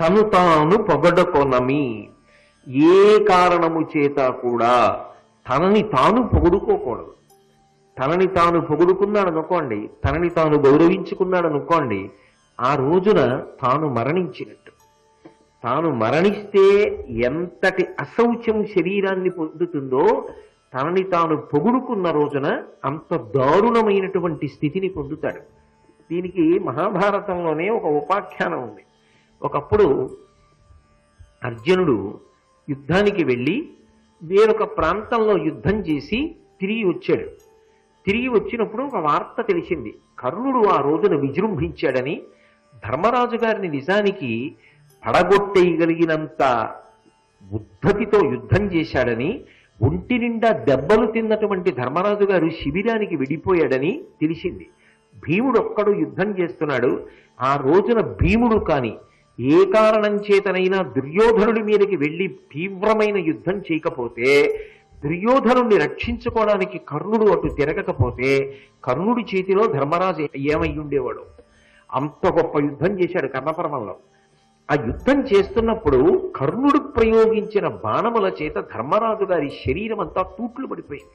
తను తాను పొగడుకొనమి. ఏ కారణము చేత కూడా తనని తాను పొగుడుకోకూడదు. తనని తాను పొగుడుకున్నాడు అనుకోండి తనని తాను గౌరవించుకున్నాడు అనుకోండి ఆ రోజున తాను మరణించినట్టు. తాను మరణిస్తే ఎంతటి అసౌచ్యం శరీరాన్ని పొందుతుందో తనని తాను పొగుడుకున్న రోజున అంత దారుణమైనటువంటి స్థితిని పొందుతాడు. దీనికి మహాభారతంలోనే ఒక ఉపాఖ్యానం ఉంది. ఒకప్పుడు అర్జునుడు యుద్ధానికి వెళ్ళి వేరొక ప్రాంతంలో యుద్ధం చేసి తిరిగి వచ్చాడు. తిరిగి వచ్చినప్పుడు ఒక వార్త తెలిసింది. కర్ణుడు ఆ రోజున విజృంభించాడని ధర్మరాజు గారిని నిజానికి పడగొట్టేయగలిగినంత ఉద్ధతితో యుద్ధం చేశాడని ఒంటి నిండా దెబ్బలు తిన్నటువంటి ధర్మరాజు గారు శిబిరానికి విడిపోయాడని తెలిసింది. భీముడు ఒక్కడు యుద్ధం చేస్తున్నాడు. ఆ రోజున భీముడు కానీ ఏ కారణం చేతనైనా దుర్యోధనుడి మీదకి వెళ్ళి తీవ్రమైన యుద్ధం చేయకపోతే దుర్యోధనుణ్ణి రక్షించుకోవడానికి కర్ణుడు అటు తిరగకపోతే కర్ణుడి చేతిలో ధర్మరాజు ఏమై ఉండేవాడు? అంత గొప్ప యుద్ధం చేశాడు కర్ణపరమంలో ఆ యుద్ధం చేస్తున్నప్పుడు కర్ణుడు ప్రయోగించిన బాణముల చేత ధర్మరాజు గారి శరీరం అంతా తూట్లు పడిపోయింది.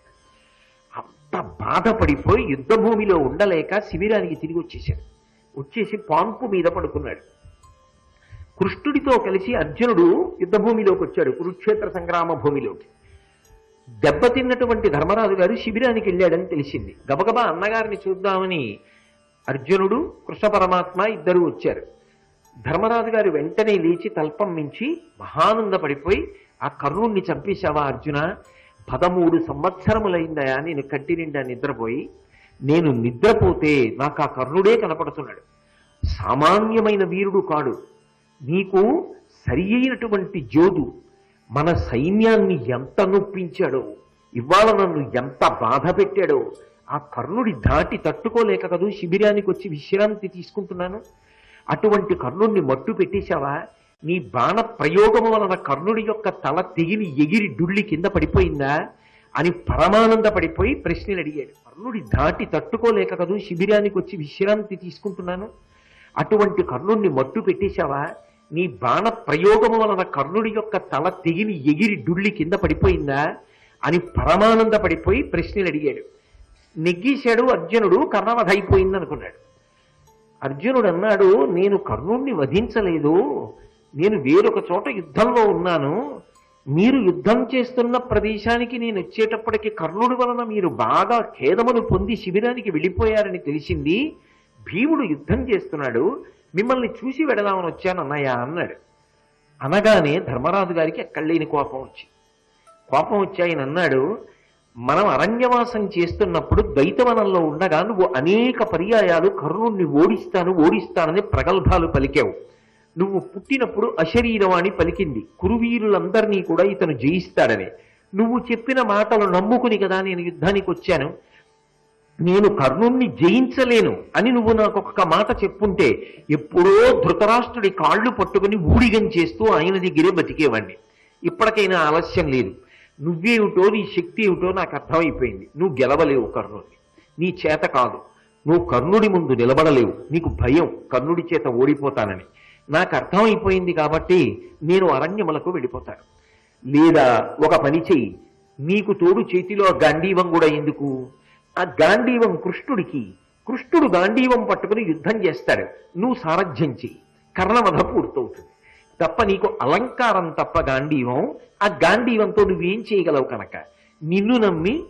అంత బాధపడిపోయి యుద్ధ భూమిలో ఉండలేక శిబిరానికి తిరిగి వచ్చేసాడు వచ్చేసి పాంపు మీద పడుకున్నాడు. కృష్ణుడితో కలిసి అర్జునుడు యుద్ధభూమిలోకి వచ్చాడు కురుక్షేత్ర సంగ్రామ భూమిలోకి. దెబ్బతిన్నటువంటి ధర్మరాజు గారు శిబిరానికి వెళ్ళాడని తెలిసింది. గబగబా అన్నగారిని చూద్దామని అర్జునుడు కృష్ణ పరమాత్మ ఇద్దరు వచ్చారు. ధర్మరాజు గారు వెంటనే లేచి తల్పం మించి మహానందపడిపోయి ఆ కర్ణుణ్ణి చంపేశావా అర్జున? పదమూడు సంవత్సరములైందయా? నేను కంటి నిండా నిద్రపోయి నేను నిద్రపోతే నాకు ఆ కర్ణుడే కనపడుతున్నాడు. సామాన్యమైన వీరుడు కాడు. నీకు సరి అయినటువంటి జోదు మన సైన్యాన్ని ఎంత నొప్పించాడో ఇవాళ నన్ను ఎంత బాధ పెట్టాడో ఆ కర్ణుడి దాటి తట్టుకోలేక కదూ శిబిరానికి వచ్చి విశ్రాంతి తీసుకుంటున్నాను? అటువంటి కర్ణుడిని మట్టు పెట్టేశావా? నీ బాణ ప్రయోగము వలన కర్ణుడి యొక్క తల తెగిలి ఎగిరి డుళ్ళి కింద పడిపోయిందా? అని పరమానంద పడిపోయి ప్రశ్నలు అడిగాడు. కర్ణుడి దాటి తట్టుకోలేక కదూ శిబిరానికి వచ్చి విశ్రాంతి తీసుకుంటున్నాను? అటువంటి కర్ణుడిని మట్టు పెట్టేశావా? నీ బాణ ప్రయోగము వలన కర్ణుడి యొక్క తల తెగిలి ఎగిరి డుళ్ళి కింద పడిపోయిందా అని పరమానంద పడిపోయి ప్రశ్నలు అడిగాడు. నెగ్గేశాడు అర్జునుడు కర్ణవధ అయిపోయింది అనుకున్నాడు అర్జునుడు అన్నాడు నేను కర్ణుణ్ణి వధించలేదు. నేను వేరొక చోట యుద్ధంలో ఉన్నాను. మీరు యుద్ధం చేస్తున్న ప్రదేశానికి నేను వచ్చేటప్పటికి కర్ణుడి వలన మీరు బాగా ఖేదమును పొంది శిబిరానికి వెళ్ళిపోయారని తెలిసింది. భీముడు యుద్ధం చేస్తున్నాడు. మిమ్మల్ని చూసి వెడదామని వచ్చాను అన్నయ్య అన్నాడు. అనగానే ధర్మరాజు గారికి ఎక్కడలేని కోపం వచ్చింది కోపం వచ్చి ఆయన అన్నాడు మనం అరణ్యవాసం చేస్తున్నప్పుడు ద్వైతవనంలో ఉండగా నువ్వు అనేక పర్యాయాలు కర్ణుణ్ణి ఓడిస్తాను ఓడిస్తానని ప్రగల్భాలు పలికావు. నువ్వు పుట్టినప్పుడు అశరీరవాణి పలికింది. కురువీరులందరినీ కూడా ఇతను జయిస్తాడని. నువ్వు చెప్పిన మాటలు నమ్ముకుని కదా నేను యుద్ధానికి వచ్చాను నేను కర్ణుణ్ణి జయించలేను అని నువ్వు నాకు ఒక్క మాట చెప్పుంటే ఎప్పుడో ధృతరాష్ట్రుడి కాళ్ళు పట్టుకుని ఊడిగం చేస్తూ ఆయన దగ్గరే బతికేవాణ్ణి. ఇప్పటికైనా ఆలస్యం లేదు. నువ్వేమిటో నీ శక్తి ఏమిటో నాకు అర్థమైపోయింది. నువ్వు గెలవలేవు కర్ణుడిని నీ చేత కాదు. నువ్వు కర్ణుడి ముందు నిలబడలేవు. నీకు భయం. కర్ణుడి చేత ఓడిపోతానని. నాకు అర్థమైపోయింది కాబట్టి నేను అరణ్యములకు వెళ్ళిపోతాను. లేదా ఒక పని చెయ్యి. నీకు తోడు చేతిలో గండీవం కూడా ఎందుకు ఆ గాంధీవం కృష్ణుడికి కృష్ణుడు గాంధీవం పట్టుకుని యుద్ధం చేస్తాడు. నువ్వు సారథ్యం చెయ్యి. కర్ణవధ పూర్తవుతుంది. తప్ప నీకు అలంకారం తప్ప గాంధీవం ఆ గాంధీవంతో నువ్వేం చేయగలవు కనుక? నిన్ను నమ్మి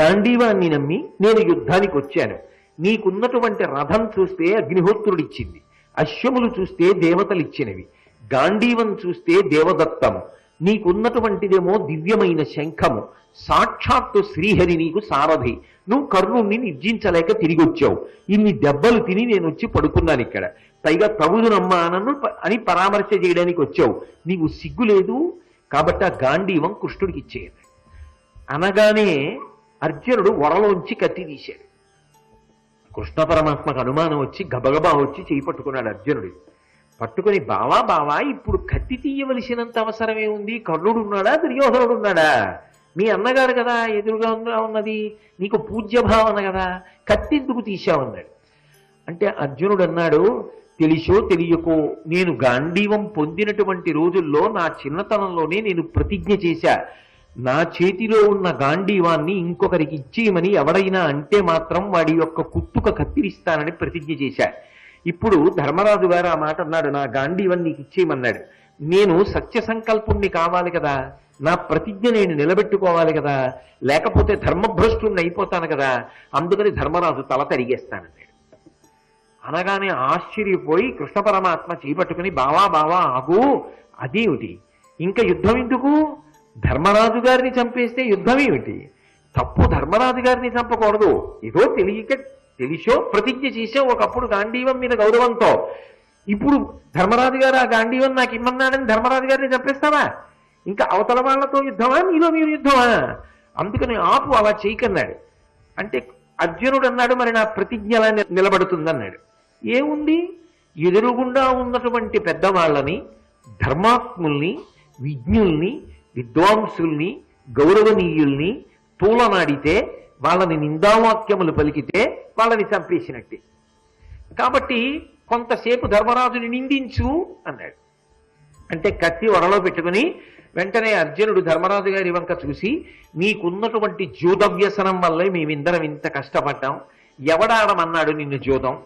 గాంధీవాన్ని నమ్మి నేను యుద్ధానికి వచ్చాను. నీకున్నటువంటి రథం చూస్తే అగ్నిహోత్రుడిచ్చింది. అశ్వములు చూస్తే దేవతలు ఇచ్చినవి గాంధీవం చూస్తే దేవదత్తము. నీకున్నటువంటిదేమో దివ్యమైన శంఖము. సాక్షాత్తు శ్రీహరి నీకు సారథి. నువ్వు కర్ణుణ్ణి నిర్జించలేక తిరిగి వచ్చావు ఇన్ని దెబ్బలు తిని నేను వచ్చి పడుకున్నాను ఇక్కడ. పైగా తగుదునమ్మా నన్ను అని పరామర్శ చేయడానికి వచ్చావు. నీకు సిగ్గు లేదు కాబట్టి ఆ గాంధీవం కృష్ణుడికి ఇచ్చేయండి అనగానే అర్జునుడు వరలోంచి కత్తి తీశాడు. కృష్ణ పరమాత్మకు అనుమానం వచ్చి గబగబా వచ్చి చేయి పట్టుకున్నాడు అర్జునుడు. పట్టుకుని బావా బావా ఇప్పుడు కత్తి తీయవలసినంత అవసరమే ఉంది. కర్ణుడు ఉన్నాడా దుర్యోధనుడు ఉన్నాడా మీ అన్నగారు కదా ఎదురుగా ఉన్నది? నీకు పూజ్య భావన కదా? కత్తి ఎందుకు తీశావన్నాడు అంటే అర్జునుడు అన్నాడు తెలిసో తెలియకో నేను గాంధీవం పొందినటువంటి రోజుల్లో నా చిన్నతనంలోనే నేను ప్రతిజ్ఞ చేశా. నా చేతిలో ఉన్న గాంధీవాన్ని ఇంకొకరికి ఇచ్చేయమని ఎవడైనా అంటే మాత్రం వాడి యొక్క కుత్తుక కత్తిరిస్తానని ప్రతిజ్ఞ చేశా. ఇప్పుడు ధర్మరాజు గారు ఆ మాట అన్నాడు నా గాంధీవన్ నీకు ఇచ్చేయమన్నాడు. నేను సత్య సంకల్పుణ్ణి కావాలి కదా నా ప్రతిజ్ఞ నేను నిలబెట్టుకోవాలి కదా లేకపోతే ధర్మభ్రష్టుని అయిపోతాను కదా అందుకని ధర్మరాజు తల తరిగేస్తానన్నాడు అనగానే ఆశ్చర్యపోయి కృష్ణ పరమాత్మ చేపట్టుకుని బావా బావా ఆగు అదేమిటి ఇంకా యుద్ధం ఎందుకు? ధర్మరాజు గారిని చంపేస్తే యుద్ధం ఏమిటి? తప్పు ధర్మరాజు గారిని చంపకూడదు. ఏదో తెలియక తెలిసో ప్రతిజ్ఞ చేసే ఒకప్పుడు గాంధీవం మీద గౌరవంతో ఇప్పుడు ధర్మరాజు గారు ఆ గాంధీవన్ నాకు ఇమ్మన్నాడని ధర్మరాజు గారిని చంపేస్తావా? ఇంకా అవతల వాళ్ళతో యుద్ధమా? నీలో మీరు యుద్ధమా? అందుకని ఆపు అలా చేయకన్నాడు అంటే అర్జునుడు అన్నాడు మరి నా ప్రతిజ్ఞ అలా నిలబడుతుందన్నాడు. ఏముంది? ఎదురుగుండా ఉన్నటువంటి పెద్దవాళ్ళని ధర్మాత్ముల్ని విజ్ఞుల్ని విద్వాంసుల్ని గౌరవనీయుల్ని తూలనాడితే వాళ్ళని నిందావాక్యములు పలికితే వాళ్ళని చంపేసినట్టే. కాబట్టి కొంతసేపు ధర్మరాజుని నిందించు అన్నాడు. అంటే కత్తి వరలో పెట్టుకుని వెంటనే అర్జునుడు ధర్మరాజు గారి వంక చూసి నీకున్నటువంటి జూద వ్యసనం వల్లే మేమిందరం ఇంత కష్టపడ్డాం. ఎవడాడమన్నాడు నిన్ను జూదం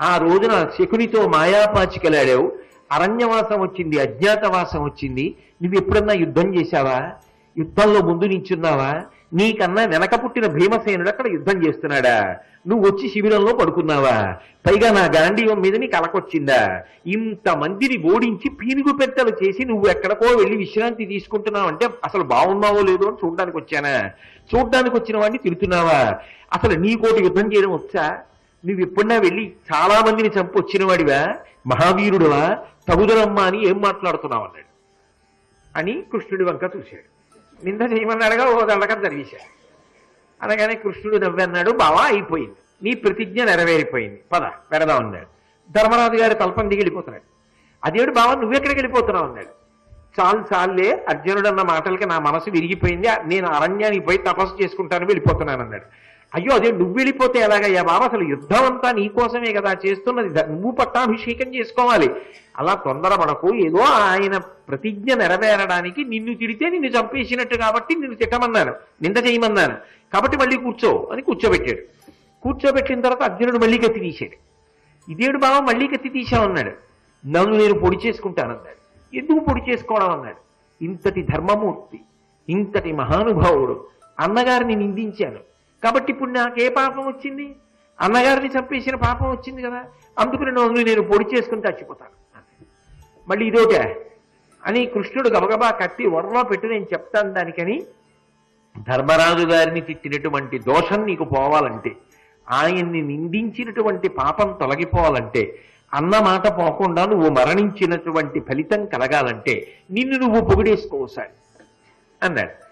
ఆ రోజున శకునితో మాయాపాచికలాడావు. అరణ్యవాసం వచ్చింది అజ్ఞాతవాసం వచ్చింది. నువ్వు ఎప్పుడన్నా యుద్ధం చేశావా? యుద్ధంలో ముందు నించున్నావా? నీకన్నా వెనక పుట్టిన భీమసేనుడు అక్కడ యుద్ధం చేస్తున్నాడా? నువ్వు వచ్చి శిబిరంలో పడుకున్నావా? పైగా నా గాంధీవం మీద నీకు అలకొచ్చిందా? ఇంతమందిని ఓడించి పీనుగు పెద్దలు చేసి నువ్వు ఎక్కడికో వెళ్ళి విశ్రాంతి తీసుకుంటున్నావు అంటే అసలు బాగున్నావో లేదో అని చూడడానికి వచ్చానా? చూడడానికి వచ్చిన వాడిని తిడుతున్నావా? అసలు నీకోటి యుద్ధం చేయడం వచ్చా? నువ్వు ఎప్పుడన్నా వెళ్ళి చాలా మందిని చంపొచ్చిన వాడివా? మహావీరుడువా? తగుదరమ్మా అని ఏం మాట్లాడుతున్నావు అన్నాడు. అని కృష్ణుడి వంక చూశాడు. నింద చేయమన్నాడుగా ఓ దండకం జరిగేశాడు. అనగానే కృష్ణుడు నవ్వన్నాడు బావా అయిపోయింది. నీ ప్రతిజ్ఞ నెరవేరిపోయింది. పద పెడదాం ఉన్నాడు ధర్మరాజు గారి తల్పం దిగి వెళ్ళిపోతున్నాడు. అదేడు బావా నువ్వెక్కడికి వెళ్ళిపోతున్నావు? అన్నాడు. చాలు చాలే అర్జునుడు అన్న మాటలకి నా మనసు విరిగిపోయింది. నేను అరణ్యానికి పోయి తపస్సు చేసుకుంటాను వెళ్ళిపోతున్నాను అన్నాడు. అయ్యో అదే నువ్వు వెళ్ళిపోతే ఎలాగయ్యా బాబా? అసలు యుద్ధం అంతా నీకోసమే కదా చేస్తున్నది. నువ్వు పట్టాభిషేకం చేసుకోవాలి. అలా తొందరపడకు. ఏదో ఆయన ప్రతిజ్ఞ నెరవేరడానికి నిన్ను తిడితే నిన్ను చంపేసినట్టు కాబట్టి నిన్ను తిట్టమన్నాను. నింద చేయమన్నాను. కాబట్టి మళ్ళీ కూర్చో అని కూర్చోబెట్టాడు. కూర్చోబెట్టిన తర్వాత అర్జునుడు మళ్ళీ కత్తి తీశాడు. ఇదేడు బావ మళ్ళీ కత్తి తీశామన్నాడు నన్ను నేను పొడి చేసుకుంటానన్నాడు. ఎందుకు పొడి చేసుకోవడం అన్నాడు. ఇంతటి ధర్మమూర్తి ఇంతటి మహానుభావుడు అన్నగారిని నిందించాను. కాబట్టి ఇప్పుడు నాకు ఏ పాపం వచ్చింది? అన్నగారిని చంపేసిన పాపం వచ్చింది కదా. అందుకని నన్ను నేను పొడి చేసుకుని చచ్చిపోతాను. మళ్ళీ ఇదోటే. అని కృష్ణుడు గబగబా కత్తి వరలో పెట్టి నేను చెప్తాను దానికని. ధర్మరాజు గారిని తిట్టినటువంటి దోషం నీకు పోవాలంటే ఆయన్ని నిందించినటువంటి పాపం తొలగిపోవాలంటే అన్న మాట పోకుండా నువ్వు మరణించినటువంటి ఫలితం కలగాలంటే నిన్ను నువ్వు పొగిడేసుకోసారి అన్నాడు.